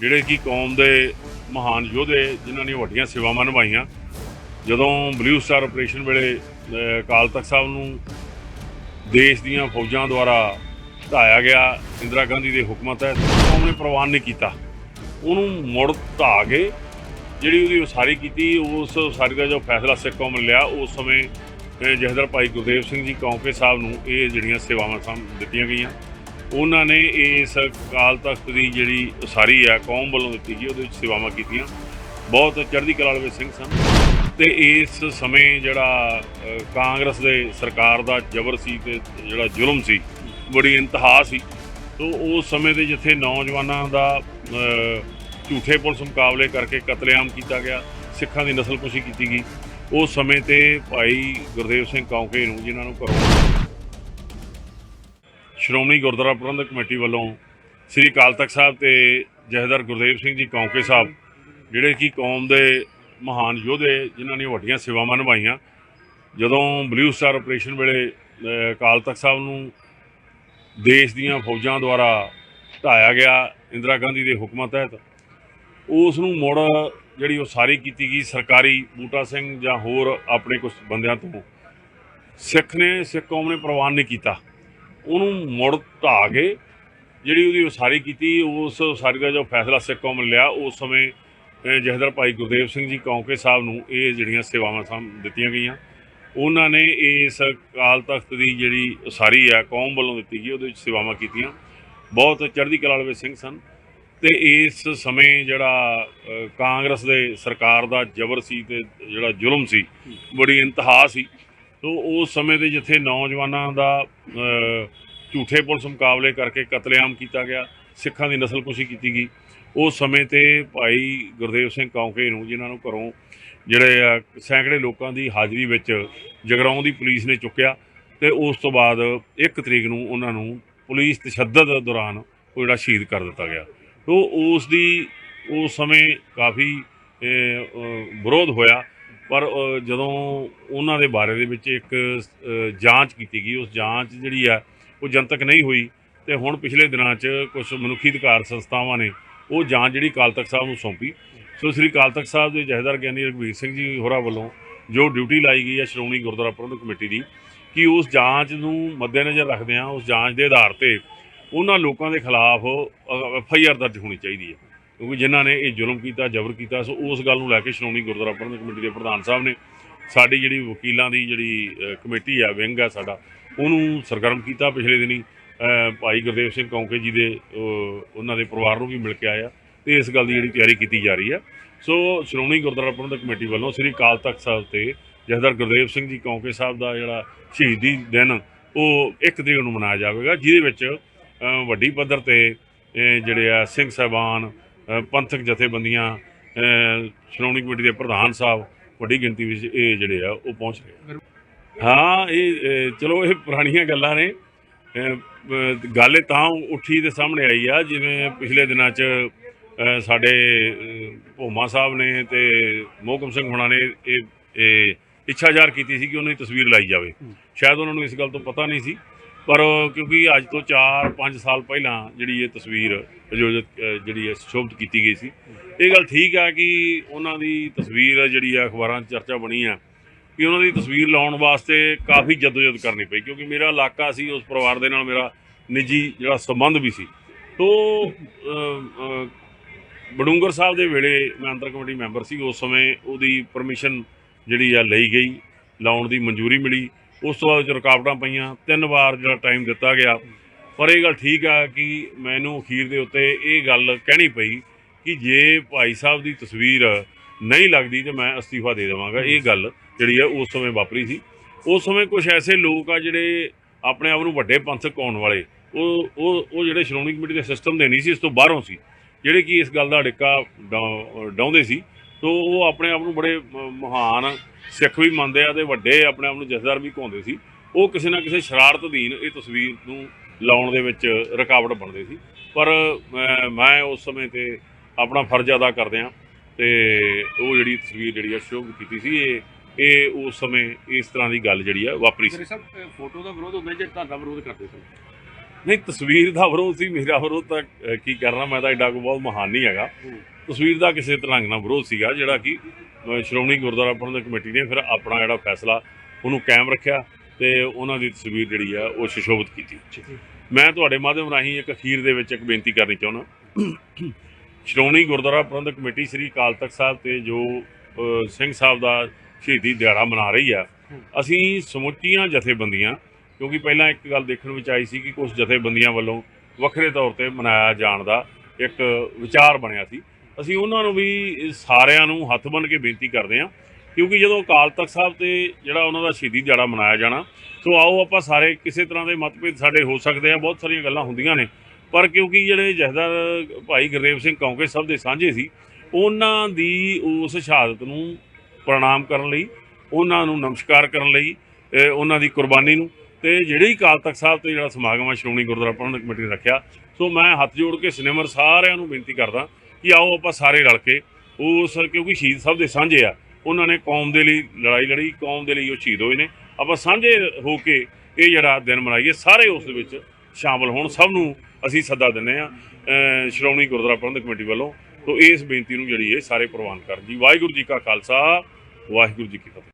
ਜਿਹੜੇ ਕਿ ਕੌਮ ਦੇ ਮਹਾਨ ਯੋਧੇ ਜਿਨ੍ਹਾਂ ਨੇ ਵੱਡੀਆਂ ਸੇਵਾਵਾਂ ਨਿਭਾਈਆਂ ਜਦੋਂ ਬਲੂ ਸਟਾਰ ਆਪਰੇਸ਼ਨ ਵੇਲੇ ਅਕਾਲ ਤਖਤ ਸਾਹਿਬ ਨੂੰ ਦੇਸ਼ ਦੀਆਂ ਫੌਜਾਂ ਦੁਆਰਾ ਢਾਇਆ ਗਿਆ ਇੰਦਰਾ ਗਾਂਧੀ ਦੇ ਹੁਕਮਾਂ ਤਹਿਤ ਕੌਮ ਨੇ ਪ੍ਰਵਾਨ ਨਹੀਂ ਕੀਤਾ। ਉਹਨੂੰ ਮੁੜ ਢਾਹ ਕੇ ਜਿਹੜੀ ਉਹਦੀ ਉਸਾਰੀ ਕੀਤੀ ਉਸ ਉਸਾਰੀ ਦਾ ਜੋ ਫੈਸਲਾ ਸਿੱਖ ਕੌਮ ਨੇ ਲਿਆ ਉਸ ਸਮੇਂ ਅਹ, ਭਾਈ ਗੁਰਦੇਵ ਸਿੰਘ ਜੀ ਕੌਂਕੇ ਸਾਹਿਬ ਨੂੰ ਇਹ ਜਿਹੜੀਆਂ ਸੇਵਾਵਾਂ ਸਮ ਦਿੱਤੀਆਂ ਗਈਆਂ। ਉਹਨਾਂ ਨੇ ਇਸ ਅਕਾਲ ਤਖਤ ਦੀ ਜਿਹੜੀ ਉਸਾਰੀ ਆ, ਕੌਮ ਵੱਲੋਂ ਦਿੱਤੀ ਗਈ ਉਹਦੇ ਵਿੱਚ ਸੇਵਾਵਾਂ ਕੀਤੀਆਂ। ਬਹੁਤ ਚੜ੍ਹਦੀ ਕਲਾ ਵਾਲੇ ਸਿੰਘ ਸਨ। ਤੇ ਇਸ ਸਮੇਂ ਜਿਹੜਾ ਕਾਂਗਰਸ ਦੇ ਸਰਕਾਰ ਦਾ ਜ਼ਬਰ ਸੀ ਤੇ ਜਿਹੜਾ ਜ਼ੁਲਮ ਸੀ, ਬੜੀ ਇੰਤਹਾ ਸੀ। ਤੋਂ ਉਸ ਸਮੇਂ ਦੇ ਜਿੱਥੇ ਨੌਜਵਾਨਾਂ ਦਾ ਝੂਠੇ ਪੁਲਿਸ ਮੁਕਾਬਲੇ ਕਰਕੇ ਕਤਲੇਆਮ ਕੀਤਾ ਗਿਆ, ਸਿੱਖਾਂ ਦੀ ਨਸਲਕੁਸ਼ੀ ਕੀਤੀ ਗਈ, ਉਸ ਸਮੇਂ ਤੇ ਭਾਈ ਗੁਰਦੇਵ ਸਿੰਘ ਕੌਂਕੇ ਨੂੰ, ਜਿਨ੍ਹਾਂ ਨੂੰ ਘਰੋਂ ਸ਼੍ਰੋਮਣੀ ਗੁਰਦੁਆਰਾ ਪ੍ਰਬੰਧਕ ਕਮੇਟੀ ਵੱਲੋਂ ਸ੍ਰੀ ਅਕਾਲ ਤਖਤ ਸਾਹਿਬ ਤੇ ਜਥੇਦਾਰ ਗੁਰਦੇਵ ਸਿੰਘ ਜੀ ਕੌਂਕੇ ਸਾਹਿਬ, ਜਿਹੜੇ ਕਿ ਕੌਮ ਦੇ ਮਹਾਨ ਯੋਧੇ, ਜਿਨ੍ਹਾਂ ਨੇ ਵੱਡੀਆਂ ਸੇਵਾਵਾਂ ਨਿਭਾਈਆਂ। ਜਦੋਂ ਬਲੂ ਸਟਾਰ ਆਪਰੇਸ਼ਨ ਵੇਲੇ ਅਕਾਲ ਤਖਤ ਸਾਹਿਬ ਨੂੰ ਦੇਸ਼ ਦੀਆਂ ਫੌਜਾਂ ਦੁਆਰਾ ਢਾਇਆ ਗਿਆ ਇੰਦਰਾ ਗਾਂਧੀ ਦੇ ਹੁਕਮਾਂ ਤਹਿਤ, ਉਸ ਨੂੰ ਮੁੜ ਜਿਹੜੀ ਉਹ ਸਾਰੀ ਕੀਤੀ ਗਈ ਸਰਕਾਰੀ ਬੂਟਾ ਸਿੰਘ ਜਾਂ ਹੋਰ ਆਪਣੇ ਕੁਝ ਬੰਦਿਆਂ ਤੋਂ ਸਿੱਖ ਨੇ, ਸਿੱਖ ਕੌਮ ਨੇ ਪ੍ਰਵਾਨ ਨਹੀਂ ਕੀਤਾ। ਉਹਨੂੰ ਮੁੜ ਢਾਹ ਕੇ ਜਿਹੜੀ ਉਹਦੀ ਉਸਾਰੀ ਕੀਤੀ ਉਸ ਉਸਾਰੀ ਦਾ ਜੋ ਫੈਸਲਾ ਸਿੱਖ ਕੌਮ ਨੇ ਲਿਆ ਉਸ ਸਮੇਂ ਅਹ, ਭਾਈ ਗੁਰਦੇਵ ਸਿੰਘ ਜੀ ਕੌਂਕੇ ਸਾਹਿਬ ਨੂੰ ਇਹ ਜਿਹੜੀਆਂ ਸੇਵਾਵਾਂ ਸਮ ਦਿੱਤੀਆਂ ਗਈਆਂ। ਉਹਨਾਂ ਨੇ ਇਸ ਕਾਲ ਤਖਤ ਦੀ ਜਿਹੜੀ ਉਸਾਰੀ ਆ ਕੌਮ ਵੱਲੋਂ ਦਿੱਤੀ ਗਈ ਉਹਦੇ ਵਿੱਚ ਸੇਵਾਵਾਂ ਕੀਤੀਆਂ। ਬਹੁਤ ਚੜ੍ਹਦੀ ਕਲਾ ਵਾਲੇ ਸਿੰਘ ਸਨ ਤੇ ਇਸ ਸਮੇਂ ਜਿਹੜਾ ਕਾਂਗਰਸ ਦੇ ਸਰਕਾਰ ਦਾ ਜ਼ਬਰ ਸੀ ਤੇ ਜਿਹੜਾ ਜ਼ੁਲਮ ਸੀ ਬੜੀ ਇੰਤਹਾ ਸੀ। ਸੋ ਉਸ ਸਮੇਂ ਦੇ ਜਿੱਥੇ ਨੌਜਵਾਨਾਂ ਦਾ ਝੂਠੇ ਪੁਲਿਸ ਮੁਕਾਬਲੇ ਕਰਕੇ ਕਤਲੇਆਮ ਕੀਤਾ ਗਿਆ, ਸਿੱਖਾਂ ਦੀ ਨਸਲਕੁਸ਼ੀ ਕੀਤੀ ਗਈ, ਉਸ ਸਮੇਂ ਤੇ ਭਾਈ ਗੁਰਦੇਵ ਸਿੰਘ ਕੌਂਕੇ ਨੂੰ, ਜਿਨ੍ਹਾਂ ਨੂੰ ਘਰੋਂ ਜਿਹੜੇ ਆ ਸੈਂਕੜੇ ਲੋਕਾਂ ਦੀ ਹਾਜ਼ਰੀ ਵਿੱਚ ਜਗਰਾਉਂ ਦੀ ਪੁਲਿਸ ਨੇ ਚੁੱਕਿਆ ਤੇ ਉਸ ਤੋਂ ਬਾਅਦ 1 ਤਰੀਕ ਨੂੰ ਉਹਨਾਂ ਨੂੰ ਪੁਲਿਸ ਤਸ਼ੱਦਦ ਦੌਰਾਨ ਉਹ ਜਿਹੜਾ ਸ਼ਹੀਦ ਕਰ ਦਿੱਤਾ ਗਿਆ। ਤੋਂ ਉਸ ਦੀ, ਉਸ ਸਮੇਂ ਕਾਫੀ ਵਿਰੋਧ ਹੋਇਆ। ਪਰ ਜਦੋਂ ਉਹਨਾਂ ਦੇ ਬਾਰੇ ਦੇ ਵਿੱਚ ਇੱਕ ਜਾਂਚ ਕੀਤੀ ਗਈ, ਉਸ ਜਾਂਚ ਜਿਹੜੀ ਆ, ਉਹ ਜਨਤਕ ਨਹੀਂ ਹੋਈ ਤੇ ਹੁਣ ਪਿਛਲੇ ਦਿਨਾਂ 'ਚ ਕੁਝ ਮਨੁੱਖੀ ਅਧਿਕਾਰ ਸੰਸਥਾਵਾਂ ਨੇ ਉਹ ਜਾਂਚ ਜਿਹੜੀ ਅਕਾਲ ਤਖਤ ਸਾਹਿਬ ਨੂੰ ਸੌਂਪੀ। ਸੋ ਸ੍ਰੀ ਅਕਾਲ ਤਖਤ ਸਾਹਿਬ ਦੇ ਜਥੇਦਾਰ ਗਿਆਨੀ ਰਘਵੀਰ ਸਿੰਘ ਜੀ ਹੋਰਾਂ ਵੱਲੋਂ ਜੋ ਡਿਊਟੀ ਲਾਈ ਗਈ ਹੈ ਸ਼੍ਰੋਮਣੀ ਗੁਰਦੁਆਰਾ ਪ੍ਰਬੰਧਕ ਕਮੇਟੀ ਦੀ, ਕਿ ਉਸ ਜਾਂਚ ਨੂੰ ਮੱਦੇਨਜ਼ਰ ਰੱਖਦਿਆਂ, ਉਸ ਜਾਂਚ ਦੇ ਆਧਾਰ ਤੇ ਉਹਨਾਂ ਲੋਕਾਂ ਦੇ ਖਿਲਾਫ ਐਫ ਆਈ ਆਰ ਦਰਜ ਹੋਣੀ ਚਾਹੀਦੀ ਹੈ। ਕਿਉਂਕਿ ਜਿਨ੍ਹਾਂ ਨੇ ਇਹ ਜ਼ੁਲਮ ਕੀਤਾ, ਜ਼ਬਰ ਕੀਤਾ, ਸੋ ਉਸ ਗੱਲ ਨੂੰ ਲੈ ਕੇ ਸ਼੍ਰੋਮਣੀ ਗੁਰਦੁਆਰਾ ਪ੍ਰਬੰਧਕ ਕਮੇਟੀ ਦੇ ਪ੍ਰਧਾਨ ਸਾਹਿਬ ਨੇ ਸਾਡੀ ਜਿਹੜੀ ਵਕੀਲਾਂ ਦੀ ਜਿਹੜੀ ਕਮੇਟੀ ਆ, ਵਿੰਗ ਆ ਸਾਡਾ, ਉਹਨੂੰ ਸਰਗਰਮ ਕੀਤਾ ਪਿਛਲੇ ਦਿਨੀ। ਭਾਈ ਗੁਰਦੇਵ ਸਿੰਘ ਕੌਂਕੇ ਜੀ ਦੇ ਉਹਨਾਂ ਦੇ ਪਰਿਵਾਰ ਨੂੰ ਵੀ ਮਿਲ ਕੇ ਆਇਆ ਤੇ ਇਸ ਗੱਲ ਦੀ ਜਿਹੜੀ ਤਿਆਰੀ ਕੀਤੀ ਜਾ ਰਹੀ ਹੈ ਸੋ ਸ਼੍ਰੋਮਣੀ ਗੁਰਦੁਆਰਾ ਪ੍ਰਬੰਧਕ ਕਮੇਟੀ ਵੱਲੋਂ ਸ੍ਰੀ ਅਕਾਲ ਤਖਤ ਸਾਹਿਬ ਤੇ ਜਥੇਦਾਰ ਗੁਰਦੇਵ ਸਿੰਘ ਜੀ ਕੌਂਕੇ ਸਾਹਿਬ ਦਾ ਜਿਹੜਾ ਸ਼ਹੀਦੀ ਦਿਨ, ਉਹ ਇੱਕ ਤਰੀਕ ਨੂੰ ਮਨਾਇਆ ਜਾਵੇਗਾ, ਜਿਹਦੇ ਵਿੱਚ ਵੱਡੀ ਪੱਧਰ ਤੇ ਜਿਹੜੇ ਆ ਸਿੰਘ ਸਾਹਿਬਾਨ ਪੰਥਕ ਜਥੇਬੰਦੀਆਂ ਸ਼੍ਰੋਮਣੀ ਕਮੇਟੀ ਦੇ ਪ੍ਰਧਾਨ ਸਾਹਿਬ ਵੱਡੀ ਗਿਣਤੀ ਵਿੱਚ ਇਹ ਜਿਹੜੇ ਆ ਉਹ ਪਹੁੰਚ ਰਹੇ ਹਾਂ ਇਹ ਚਲੋ ਇਹ ਪੁਰਾਣੀਆਂ ਗੱਲਾਂ ਨੇ। ਗੱਲ ਤਾਂ ਉੱਠੀ ਦੇ ਸਾਹਮਣੇ ਆਈ ਆ ਜਿਵੇਂ ਪਿਛਲੇ ਦਿਨਾਂ 'ਚ ਸਾਡੇ ਅ, ਭੋਮਾ ਸਾਹਿਬ ਨੇ ਤੇ ਮੋਹਕਮ ਸਿੰਘ ਹੁਣਾਂ ਨੇ ਇਹ ਇਹ ਇੱਛਾ ਜ਼ਾਹਰ ਕੀਤੀ ਸੀ ਕਿ ਉਹਨਾਂ ਦੀ ਤਸਵੀਰ ਲਾਈ ਜਾਵੇ। ਸ਼ਾਇਦ ਉਹਨਾਂ ਨੂੰ ਇਸ ਗੱਲ ਤੋਂ ਪਤਾ ਨਹੀਂ ਸੀ। ਪਰ ਕਿਉਂਕਿ ਅੱਜ ਤੋਂ 4-5 ਸਾਲ ਪਹਿਲਾਂ ਜਿਹੜੀ ਇਹ ਤਸਵੀਰ ਆਯੋਜਿਤ ਜਿਹੜੀ ਹੈ ਸ਼ੋਭਤ ਕੀਤੀ ਗਈ ਸੀ। ਇਹ ਗੱਲ ਠੀਕ ਆ ਕਿ ਉਹਨਾਂ ਦੀ ਤਸਵੀਰ ਜਿਹੜੀ ਆ ਅਖਬਾਰਾਂ 'ਚ ਚਰਚਾ ਬਣੀ ਆ ਕਿ ਉਹਨਾਂ ਦੀ ਤਸਵੀਰ ਲਾਉਣ ਵਾਸਤੇ ਕਾਫੀ ਜਦੋਜਦ ਕਰਨੀ ਪਈ, ਕਿਉਂਕਿ ਮੇਰਾ ਇਲਾਕਾ ਸੀ, ਉਸ ਪਰਿਵਾਰ ਦੇ ਨਾਲ ਮੇਰਾ ਨਿੱਜੀ ਜਿਹੜਾ ਸੰਬੰਧ ਵੀ ਸੀ। ਤੋ ਬਡੂੰਗਰ ਸਾਹਿਬ ਦੇ ਵੇਲੇ ਮੈਂ ਅੰਤਰ ਕਮੇਟੀ ਮੈਂਬਰ ਸੀ, ਉਸ ਸਮੇਂ ਉਹਦੀ ਪਰਮਿਸ਼ਨ ਜਿਹੜੀ ਆ ਲਈ ਗਈ, ਲਾਉਣ ਦੀ ਮਨਜ਼ੂਰੀ ਮਿਲੀ। ਉਸ ਤੋਂ ਬਾਅਦ ਚ ਰੁਕਾਵਟਾਂ ਪਈਆਂ, ਤਿੰਨ ਵਾਰ ਜਿਹੜਾ ਟਾਈਮ ਦਿੱਤਾ ਗਿਆ। ਪਰ ਇਹ ਗੱਲ ਠੀਕ ਆ ਕਿ ਮੈਨੂੰ ਅਖੀਰ ਦੇ ਉੱਤੇ ਇਹ ਗੱਲ ਕਹਿਣੀ ਪਈ ਕਿ ਜੇ ਭਾਈ ਸਾਹਿਬ ਦੀ ਤਸਵੀਰ ਨਹੀਂ ਲੱਗਦੀ ਤੇ ਮੈਂ ਅਸਤੀਫਾ ਦੇ ਦੇਵਾਂਗਾ। ਇਹ ਗੱਲ ਜਿਹੜੀ ਆ, ਉਸ ਸਮੇਂ ਵਾਪਰੀ ਸੀ। ਉਸ ਸਮੇਂ ਕੁਝ ਐਸੇ ਲੋਕ ਆ ਜਿਹੜੇ ਆਪਣੇ ਆਪ ਨੂੰ ਵੱਡੇ ਪੰਥਕ ਕਹਾਉਣ ਵਾਲੇ, ਉਹ ਉਹ ਉਹ ਜਿਹੜੇ ਸ਼੍ਰੋਮਣੀ ਕਮੇਟੀ ਦੇ ਸਿਸਟਮ ਦੇ ਨਹੀਂ ਸੀ, ਇਸ ਤੋਂ ਬਾਹਰੋਂ ਸੀ, ਜਿਹੜੇ ਕਿ ਇਸ ਗੱਲ ਦਾ ਡਿੱਕਾ ਡਾਉ- ਡਾਉਂਦੇ ਸੀ। ਤੋ ਉਹ ਆਪਣੇ ਆਪ ਨੂੰ ਬੜੇ ਮਹਾਨ ਸਿੱਖ ਵੀ ਮੰਨਦੇ ਆ ਤੇ ਵੱਡੇ ਆਪਣੇ ਆਪ ਨੂੰ ਜਥੇਦਾਰ ਵੀ ਕਹਾਉਂਦੇ ਸੀ। ਉਹ ਕਿਸੇ ਨਾ ਕਿਸੇ ਸ਼ਰਾਰਤ ਅਧੀਨ ਇਹ ਤਸਵੀਰ ਨੂੰ ਲਾਉਣ ਦੇ ਵਿੱਚ ਰੁਕਾਵਟ ਬਣਦੇ ਸੀ। ਪਰ ਮੈਂ- ਉਸ ਸਮੇਂ ਤੇ ਆਪਣਾ ਫਰਜ਼ ਅਦਾ ਕਰਦਿਆਂ ਤੇ ਉਹ ਜਿਹੜੀ ਤਸਵੀਰ ਜਿਹੜੀ ਆ ਸ਼ੋਅ ਕੀਤੀ ਸੀ, ਇਹ ਇਹ ਉਸ ਸਮੇਂ ਇਸ ਤਰ੍ਹਾਂ ਦੀ ਗੱਲ ਜਿਹੜੀ ਆ ਵਾਪਰੀ ਸੀ। ਮੇਰੇ ਫੋਟੋ ਦਾ ਵਿਰੋਧ ਹੁੰਦਾ ਜੇ ਤੁਹਾਡਾ ਵਿਰੋਧ ਕਰਦੇ ਸਨ? ਨਹੀਂ ਤਸਵੀਰ ਦਾ ਵਿਰੋਧ ਸੀ ਮੇਰਾ ਵਿਰੋਧ ਤਾਂ ਅਹ, ਕੀ ਕਰਨਾ ਮੈਂ ਤਾਂ ਐਡਾ ਕੋਈ ਬਹੁਤ ਮਹਾਨ ਨਹੀਂ ਹੈਗਾ। ਤਸਵੀਰ ਦਾ ਕਿਸੇ ਤਰ੍ਹਾਂ ਨਾਲ ਵਿਰੋਧ ਸੀਗਾ ਜਿਹੜਾ ਕਿ ਅਹ, ਸ਼੍ਰੋਮਣੀ ਗੁਰਦੁਆਰਾ ਪ੍ਰਬੰਧਕ ਕਮੇਟੀ ਨੇ ਫਿਰ ਆਪਣਾ ਜਿਹੜਾ ਫੈਸਲਾ ਉਹਨੂੰ ਕਾਇਮ ਰੱਖਿਆ ਤੇ ਉਹਨਾਂ ਦੀ ਤਸਵੀਰ ਜਿਹੜੀ ਆ ਉਹ ਸ਼ਿਸ਼ੋਭਿਤ ਕੀਤੀ। ਮੈਂ ਤੁਹਾਡੇ ਮਾਧਿਅਮ ਰਾਹੀਂ ਇੱਕ ਅਖੀਰ ਦੇ ਵਿੱਚ ਇੱਕ ਬੇਨਤੀ ਕਰਨੀ ਚਾਹੁੰਦਾ। ਸ਼੍ਰੋਮਣੀ ਗੁਰਦੁਆਰਾ ਪ੍ਰਬੰਧਕ ਕਮੇਟੀ ਸ੍ਰੀ ਅਕਾਲ ਤਖਤ ਸਾਹਿਬ ਤੇ ਜੋ ਅਹ, ਸਿੰਘ ਸਾਹਿਬ ਦਾ ਸ਼ਹੀਦੀ ਦਿਹਾੜਾ ਮਨਾ ਰਹੀ ਆ ਅਸੀਂ ਸਮੁੱਚੀਆਂ ਜਥੇਬੰਦੀਆਂ ਕਿਉਂਕਿ ਪਹਿਲਾਂ ਇੱਕ ਗੱਲ ਦੇਖਣ ਵਿੱਚ ਆਈ ਸੀ ਕਿ ਕੁਝ ਜਥੇਬੰਦੀਆਂ ਵੱਲੋਂ ਵੱਖਰੇ ਤੌਰ ਤੇ ਮਨਾਇਆ ਜਾਣ ਦਾ ਇੱਕ ਵਿਚਾਰ ਬਣਿਆ ਸੀ। ਅਸੀਂ ਉਹਨਾਂ ਨੂੰ ਵੀ ਸਾਰਿਆਂ ਨੂੰ ਹੱਥ ਬੰਨ੍ਹ ਕੇ ਬੇਨਤੀ ਕਰਦੇ ਹਾਂ, ਕਿਉਂਕਿ ਜਦੋਂ ਅਕਾਲ ਤਖਤ ਸਾਹਿਬ ਤੇ ਜਿਹੜਾ ਉਹਨਾਂ ਦਾ ਸ਼ਹੀਦੀ ਦਿਹਾੜਾ ਮਨਾਇਆ ਜਾਣਾ, ਸੋ ਆਓ ਆਪਾਂ ਸਾਰੇ ਕਿਸੇ ਤਰ੍ਹਾਂ ਦੇ ਮਤਭੇਦ ਸਾਡੇ ਹੋ ਸਕਦੇ ਆ, ਬਹੁਤ ਸਾਰੀਆਂ ਗੱਲਾਂ ਹੁੰਦੀਆਂ ਨੇ। ਪਰ ਕਿਉਂਕਿ ਜਿਹੜੇ ਜਹਦਰ ਭਾਈ ਗੁਰਦੇਵ ਸਿੰਘ ਕੌਂਕੇ ਸਭ ਦੇ ਸਾਂਝੇ ਸੀ, ਉਹਨਾਂ ਦੀ ਉਸ ਸ਼ਹਾਦਤ ਨੂੰ ਪ੍ਰਣਾਮ ਕਰਨ ਲਈ, ਉਹਨਾਂ ਨੂੰ ਨਮਸਕਾਰ ਕਰਨ ਲਈ ਉਹਨਾਂ ਦੀ ਕੁਰਬਾਨੀ ਨੂੰ ਤੇ ਜਿਹੜੀ ਅਕਾਲ ਤਖਤ ਸਾਹਿਬ ਤੇ ਜਿਹੜਾ ਸਮਾਗਮ ਆ, ਸ਼੍ਰੋਮਣੀ ਗੁਰਦੁਆਰਾ ਪ੍ਰਬੰਧਕ ਕਮੇਟੀ ਨੇ ਰੱਖਿਆ। ਸੋ ਮੈਂ ਹੱਥ ਜੋੜ ਕੇ ਸਿਨੇਮਰ ਸਾਰਿਆਂ ਨੂੰ ਬੇਨਤੀ ਕਰਦਾ ਕਿ ਆਓ ਆਪਾਂ ਸਾਰੇ ਰਲ ਕੇ ਉਸ, ਕਿਉਂਕਿ ਸ਼ਹੀਦ ਸਭ ਦੇ ਸਾਂਝੇ ਆ, ਉਹਨਾਂ ਨੇ ਕੌਮ ਦੇ ਲਈ ਲੜਾਈ ਲੜੀ, ਕੌਮ ਦੇ ਲਈ ਉਹ ਸ਼ਹੀਦ ਹੋਏ ਨੇ। ਆਪਾਂ ਸਾਂਝੇ ਹੋ ਕੇ ਇਹ ਜਿਹੜਾ ਦਿਨ ਮਨਾਈਏ, ਸਾਰੇ ਉਸ ਦੇ ਵਿੱਚ ਸ਼ਾਮਲ ਹੋਣ, ਸਭ ਨੂੰ ਅਸੀਂ ਸੱਦਾ ਦਿੰਦੇ ਆ ਸ਼੍ਰੋਮਣੀ ਗੁਰਦੁਆਰਾ ਪ੍ਰਬੰਧਕ ਕਮੇਟੀ ਵੱਲੋਂ। ਤੋਂ ਇਸ ਬੇਨਤੀ ਨੂੰ ਜਿਹੜੀ ਇਹ ਸਾਰੇ ਪ੍ਰਵਾਨ ਕਰਨ ਜੀ ਵਾਹਿਗੁਰੂ ਜੀ ਕਾ ਖਾਲਸਾ, ਵਾਹਿਗੁਰੂ ਜੀ ਕੀ ਫਤਿਹ।